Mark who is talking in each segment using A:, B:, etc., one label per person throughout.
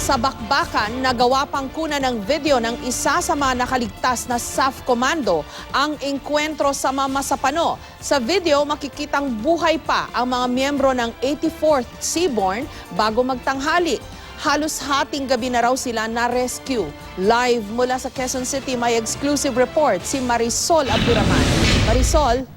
A: Sa bakbakan, nagawa pang kuna ng video ng isa sa mga nakaligtas na SAF Commando ang engkwentro sa Mamasapano. Sa video, makikitang buhay pa ang mga miyembro ng 84th Seaborn bago magtanghali. Halos hating gabi na raw sila na-rescue. Live mula sa Quezon City, may exclusive report si Marisol Abduraman. Marisol,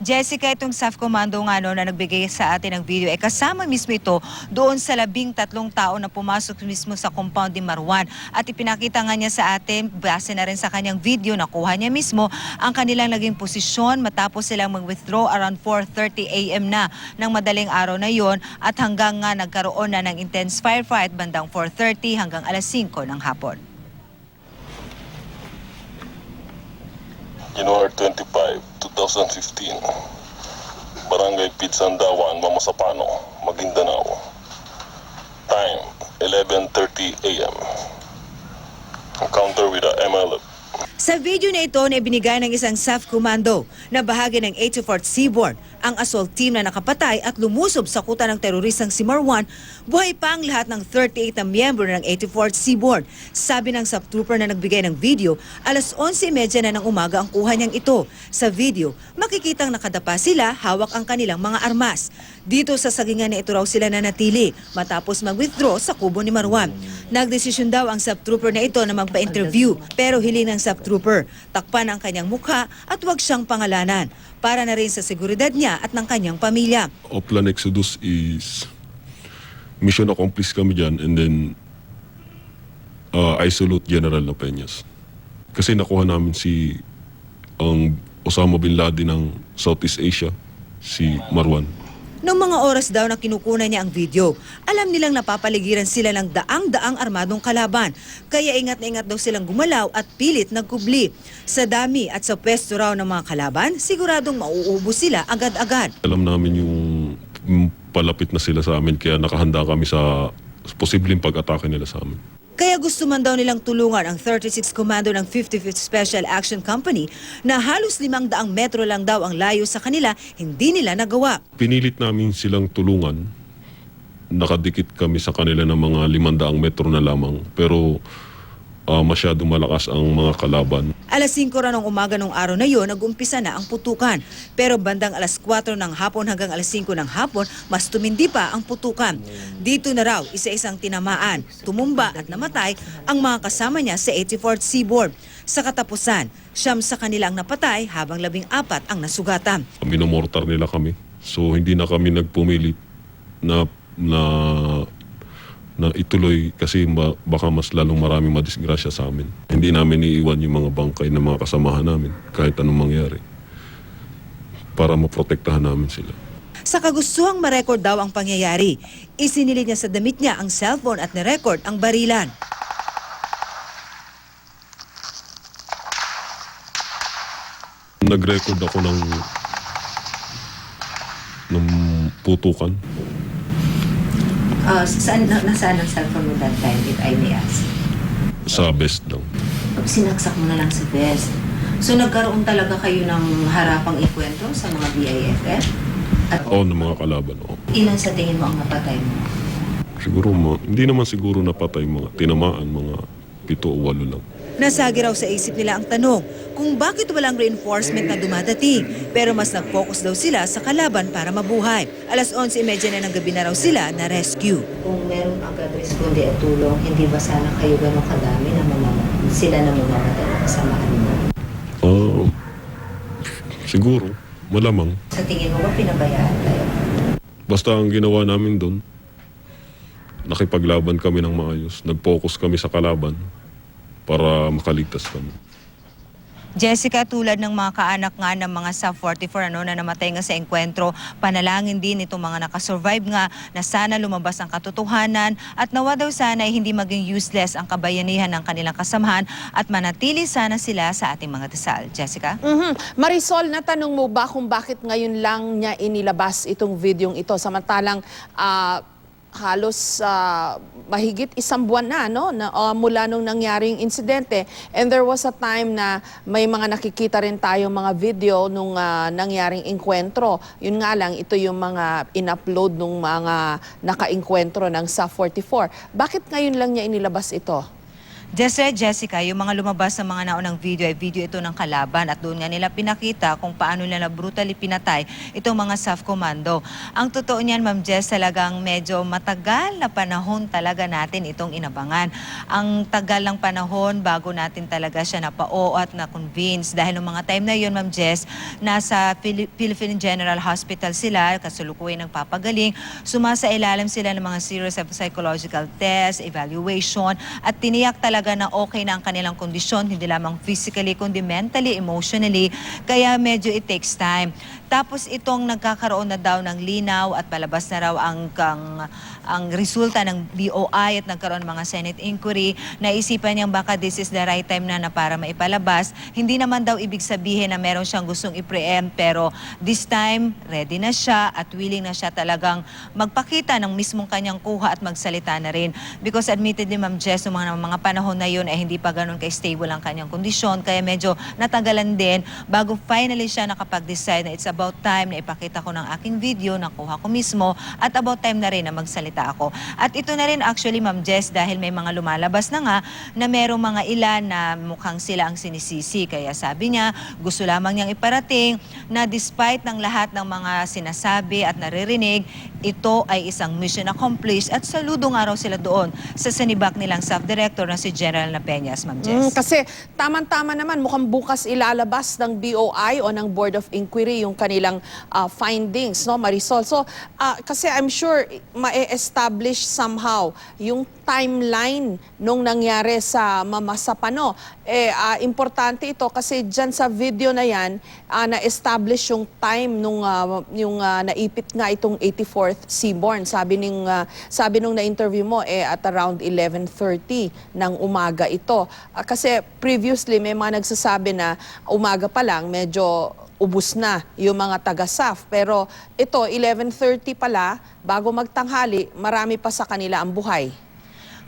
B: Jessica, itong SAF Commando nga no, na nagbigay sa atin ng video, eh kasama mismo ito doon sa labing tatlong tao na pumasok mismo sa compound ni Marwan. At ipinakita nga niya sa atin, base na rin sa kanyang video, nakuha niya mismo ang kanilang naging posisyon matapos silang mag-withdraw around 4.30 a.m. na ng madaling araw na yon at hanggang nga nagkaroon na ng intense firefight bandang 4.30 hanggang alas 5 ng hapon.
C: January 25, 2015. Barangay Pitsandawan, Mamasapano, Maguindanao. Time, 11.30 a.m. Encounter with the MLF.
B: Sa video na ito na ibinigay ng isang SAF commando na bahagi ng 84th Seaboard, ang assault team na nakapatay at lumusob sa kuta ng teroristang si Marwan, buhay pa ang lahat ng 38 na miyembro ng 84th Seaboard. Sabi ng SAF trooper na nagbigay ng video, alas 11.30 na ng umaga ang kuha niyang ito. Sa video, makikitang nakadapa sila hawak ang kanilang mga armas. Dito sa sagingan na ito raw sila nanatili matapos mag-withdraw sa kubo ni Marwan. Nagdesisyon daw ang SAF trooper na ito na magpa-interview pero hiling ng SAF trooper, takpan ang kanyang mukha at huwag siyang pangalanan para na rin sa seguridad niya at ng kanyang pamilya.
C: Oplan Exodus is mission accomplished kami dyan and then uh, I salute General La. Kasi nakuha namin si ang Osama Bin Laden ng Southeast Asia, si Marwan.
B: Noong mga oras daw na kinukunan niya ang video, alam nilang napapaligiran sila ng daang-daang armadong kalaban. Kaya ingat na ingat daw silang gumalaw at pilit nagkubli. Sa dami at sa pwesto raw ng mga kalaban, siguradong mauubos sila agad-agad.
C: Alam namin yung palapit na sila sa amin kaya nakahanda kami sa posibleng pag-atake nila sa amin.
B: Kaya gusto man daw nilang tulungan ang 36 Commando ng 55th Special Action Company na halos limang daang metro lang daw ang layo sa kanila, hindi nila nagawa.
C: Pinilit namin silang tulungan. Nakadikit kami sa kanila ng mga limandaang metro na lamang. Pero ah, masyadong malakas ang mga kalaban.
B: Alas 5 ra ng umaga ng araw na yon, nag-umpisa na ang putukan. Pero bandang alas 4 ng hapon hanggang alas 5 ng hapon, mas tumindi pa ang putukan. Dito na raw, isa-isang tinamaan, tumumba at namatay ang mga kasama niya sa 84th Seaboard. Sa katapusan, siyam sa kanilang napatay habang labing apat ang nasugatan.
C: Minomortar nila kami. So hindi na kami nagpumilit na na na ituloy kasi ma- baka mas lalong maraming madisgrasya sa amin. Hindi namin iiwan yung mga bangkay ng mga kasamahan namin kahit anong mangyari para maprotektahan namin sila.
B: Sa kagustuhang marecord daw ang pangyayari, isinilid niya sa damit niya ang cellphone at nirecord ang barilan.
C: Nag-record ako ng ng putukan.
B: Uh, saan, nasaan ang cellphone mo that time, if I may ask?
C: Sa best lang.
B: sinaksak mo na lang sa vest. So nagkaroon talaga kayo ng harapang ikwento sa mga BIFF? At
C: Oo, ng mga kalaban. Oo.
B: ilan sa tingin mo ang napatay mo?
C: Siguro, ma- hindi naman siguro napatay mga tinamaan, mga pito o walo lang.
B: Nasagi raw sa isip nila ang tanong kung bakit walang reinforcement na dumadating pero mas nag-focus daw sila sa kalaban para mabuhay. Alas 11.30 na ng gabi na raw sila na rescue.
D: kung meron agad responde at tulong, hindi ba sana kayo gano'ng kadami na mamamatay? Sila na mamamatay na kasamahan mo?
C: Ah, siguro, malamang.
D: Sa tingin mo ba pinabayaan kayo?
C: Basta ang ginawa namin doon, nakipaglaban kami ng maayos. Nag-focus kami sa kalaban para makaligtas kami.
B: Jessica, tulad ng mga kaanak nga ng mga sa 44 ano, na namatay nga sa engkwentro, panalangin din itong mga nakasurvive nga na sana lumabas ang katotohanan at nawa daw sana ay hindi maging useless ang kabayanihan ng kanilang kasamahan at manatili sana sila sa ating mga dasal. Jessica?
A: Mhm. Marisol, natanong mo ba kung bakit ngayon lang niya inilabas itong videong ito samantalang ah, halos ah, mahigit isang buwan na, no? na ah, mula nung nangyaring insidente. And there was a time na may mga nakikita rin tayo mga video nung ah, nangyaring inkwentro. Yun nga lang, ito yung mga in-upload nung mga naka-inkwentro ng SA-44. Bakit ngayon lang niya inilabas ito?
B: Jesse, Jessica, yung mga lumabas sa mga naunang video ay video ito ng kalaban at doon nga nila pinakita kung paano nila brutally pinatay itong mga SAF Commando. Ang totoo niyan, Ma'am Jess, talagang medyo matagal na panahon talaga natin itong inabangan. Ang tagal ng panahon bago natin talaga siya napao at na-convince dahil ng mga time na yun, Ma'am Jess, nasa Phili- Philippine General Hospital sila, kasalukuyan nagpapagaling, sumasa ilalim sila ng mga series of psychological tests, evaluation, at tiniyak talaga na okay na ang kanilang kondisyon, hindi lamang physically, kundi mentally, emotionally. Kaya medyo it takes time. Tapos itong nagkakaroon na daw ng linaw at palabas na raw ang, ang, ang resulta ng BOI at nagkaroon mga Senate inquiry, naisipan niyang baka this is the right time na, na para maipalabas. Hindi naman daw ibig sabihin na meron siyang gustong i-preempt pero this time ready na siya at willing na siya talagang magpakita ng mismong kanyang kuha at magsalita na rin. Because admittedly, Ma'am Jess, noong mga, mga panahon na yun ay hindi pa ganun ka-stable ang kanyang kondisyon kaya medyo natagalan din bago finally siya nakapag-decide na it's about time na ipakita ko ng aking video, nakuha ko mismo at about time na rin na magsalita ako. At ito na rin actually, Ma'am Jess, dahil may mga lumalabas na nga na merong mga ilan na mukhang sila ang sinisisi. Kaya sabi niya, gusto lamang niyang iparating na despite ng lahat ng mga sinasabi at naririnig, ito ay isang mission accomplished at saludo nga raw sila doon sa sanibak nilang staff-director na si General Napeñas, Ma'am
A: Mm,
B: Jess.
A: kasi tama-tama naman, mukhang bukas ilalabas ng BOI o ng Board of Inquiry yung kanilang ah, findings, no, Marisol. So, ah, kasi I'm sure ma-establish somehow yung timeline nung nangyari sa Mama Sapano. Eh, ah, importante ito kasi dyan sa video na yan, ah, na-establish yung time nung ah, yung ah, naipit nga itong 84th Seaborn. Sabi ning ah, sabi nung na-interview mo eh at around 11:30 ng umaga ito. Ah, kasi previously may mga nagsasabi na umaga pa lang medyo ubus na yung mga taga-SAF. Pero ito, 11.30 pala, bago magtanghali, marami pa sa kanila ang buhay.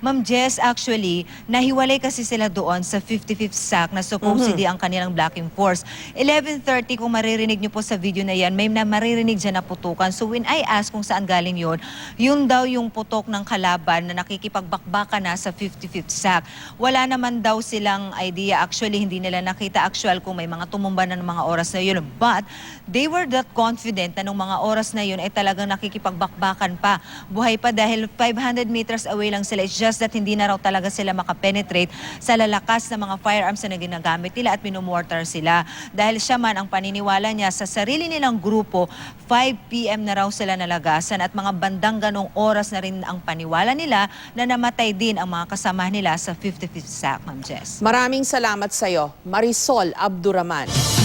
B: Ma'am Jess, actually, nahiwalay kasi sila doon sa 55th SAC na supposedly ang kanilang blocking force. 11.30, kung maririnig niyo po sa video na yan, may na maririnig dyan na putukan. So when I ask kung saan galing yun, yun daw yung putok ng kalaban na nakikipagbakbaka na sa 55th SAC. Wala naman daw silang idea. Actually, hindi nila nakita actual kung may mga tumumba na ng mga oras na yun. But they were that confident na nung mga oras na yun ay talagang nakikipagbakbakan pa. Buhay pa dahil 500 meters away lang sila. It's just that hindi na raw talaga sila makapenetrate sa lalakas na mga firearms na ginagamit nila at minumortar sila. Dahil siya man ang paniniwala niya sa sarili nilang grupo, 5 p.m. na raw sila nalagasan at mga bandang ganong oras na rin ang paniwala nila na namatay din ang mga kasama nila sa 55th SAC, Ma'am Jess.
A: Maraming salamat sa iyo, Marisol Abduraman.